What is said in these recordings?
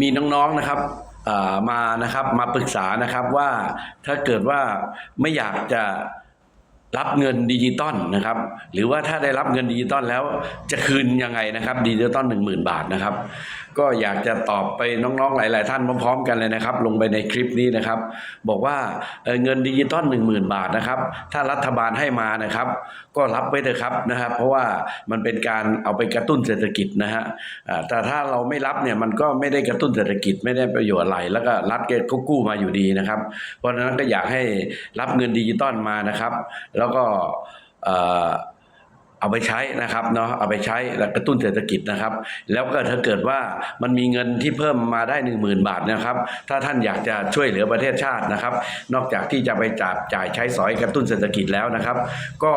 มีน้องๆนะครับมานะครับมาปรึกษานะครับว่าถ้าเกิดว่าไม่อยากจะ รับเงินดิจิตอลนะครับ หรือว่าถ้าได้รับเงินดิจิตอลแล้วจะคืนยังไงนะครับดิจิตอลหนึ่งหมื่นบาทนะครับ ก็อยากจะตอบไปน้องๆหลาย ๆ ท่านพร้อมๆกันเลยนะครับ ลงไปในคลิปนี้นะครับ บอกว่าเเงินดิจิตอลหนึ่งหมื่นบาทนะครับ ถ้ารัฐบาลให้มานะครับ ก็รับไว้เถอะครับนะครับ เพราะว่ามันเป็นการเอาไปกระตุ้นเศรษฐกิจนะฮะแต่ถ้าเราไม่รับเนี่ยมันก็ไม่ได้กระตุ้นเศรษฐกิจไม่ได้ประโยชน์อะไรแล้วก็รัฐก็กู้มาอยู่ดีนะครับ เพราะฉะนั้นก็อยากให้รับเงินดิจิตอลมานะครับแล้วแล้วก็ เอาไปใช้นะครับเนาะเอาไปใช้และกระตุ้นเศรษฐกิจนะครับ แล้วก็ถ้าเกิดว่ามันมีเงินที่เพิ่มมาได้ 1 0,000 บาทนะครับ ถ้าท่านอยากจะช่วยเหลือประเทศชาตินะครับ นอกจากที่จะไปจับจ่ายใช้สอยกระตุ้นเศรษฐกิจแล้วนะครับ ก็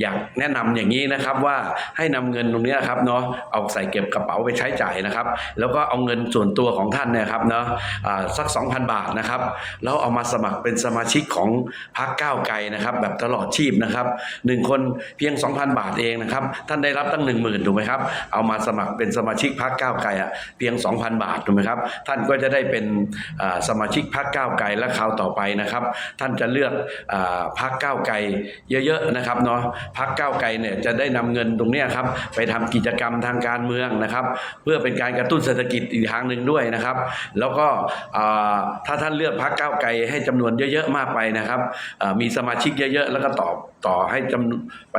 อยากแนะนำอย่างนี้นะครับว่าให้นำเงินตรงนี้ยครับเนาะเอาใส่เก็บกระเป๋าไปใช้จ่ายนะครับ แล้วก็เอาเงินส่วนตัวของท่านเนี่ยครับเนาะอ่าสัก 2,000 บาทนะครับแล้วเอามาสมัครเป็นสมาชิกของพรรคก้าวไกลนะครับ แบบตลอดชีพนะครับหนึ่งคนเพียง 2,000 บาทเองนะครับ ท่านได้รับตั้ง1 0,000ถูกไหมครับ เอามาสมัครเป็นสมาชิกพรรคก้าวไกลอะเพียง 2,000 บาทถูกไหมครับ ท่านก็จะได้เป็นสมาชิกพรรคก้าวไกลและคราวต่อไปนะครับ ท่านจะเลือกพรรคก้าวไกลเยอะๆนะครับเนาะพรรคก้าวไกลเนี่ยจะได้นำเงินตรงนี้ครับไปทำกิจกรรมทางการเมืองนะครับ เพื่อเป็นการกระตุ้นเศรษฐกิจอีกทางหนึ่งด้วยนะครับ แล้วก็ถ้าท่านเลือกพรรคก้าวไกลให้จำนวนเยอะๆมากไปนะครับมีสมาชิกเยอะๆแล้วก็ต่อต่อให้จำไ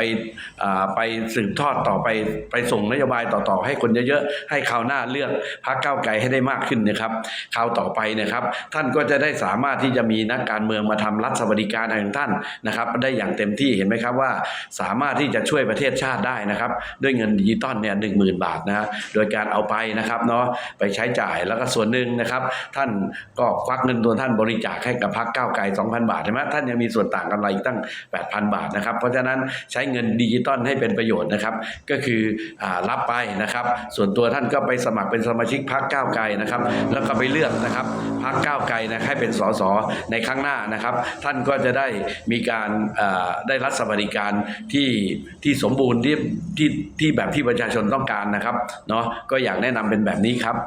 ปไปสืบทอดต่อไปไปส่งนโยบายต่อๆ ให้คนเยอะๆ ให้คราวหน้าเลือกพรรคก้าวไกลให้ได้มากขึ้นนะครับคราวต่อไปนะครับ ท่านก็จะได้สามารถที่จะมีนักการเมืองมาทำรัฐสวัสดิการให้ของท่านนะครับ ได้อย่างเต็มที่เห็นไหมครับว่า สามารถที่จะช่วยประเทศชาติได้นะครับ ด้วยเงินดิจิตอลเนี่ยหนึ่งหมื่นบาทนะฮะโดยการเอาไปนะครับเนาะไปใช้จ่ายแล้วก็ส่วนหนึ่งนะครับ ท่านก็ควักเงินตัวท่านบริจาคให้กับพรรคก้าวไกล2,000 บาทใช่ไหมท่านยังมีส่วนต่างกำไรอีกตั้ง 8,000 บาทนะครับ เพราะฉะนั้นใช้เงินดิจิตอลให้เป็นประโยชน์นะครับ ก็คือรับไปนะครับ ส่วนตัวท่านก็ไปสมัครเป็นสมาชิกพรรคก้าวไกลนะครับ แล้วก็ไปเลือกนะครับพรรคก้าวไกลนะให้เป็นสสในข้างหน้านะครับ ท่านก็จะได้มีการได้รัฐสวัสดิการที่ที่สมบูรณ์ที่ที่ที่แบบที่ประชาชนต้องการนะครับเนาะก็อยากแนะนำเป็นแบบนี้ครับ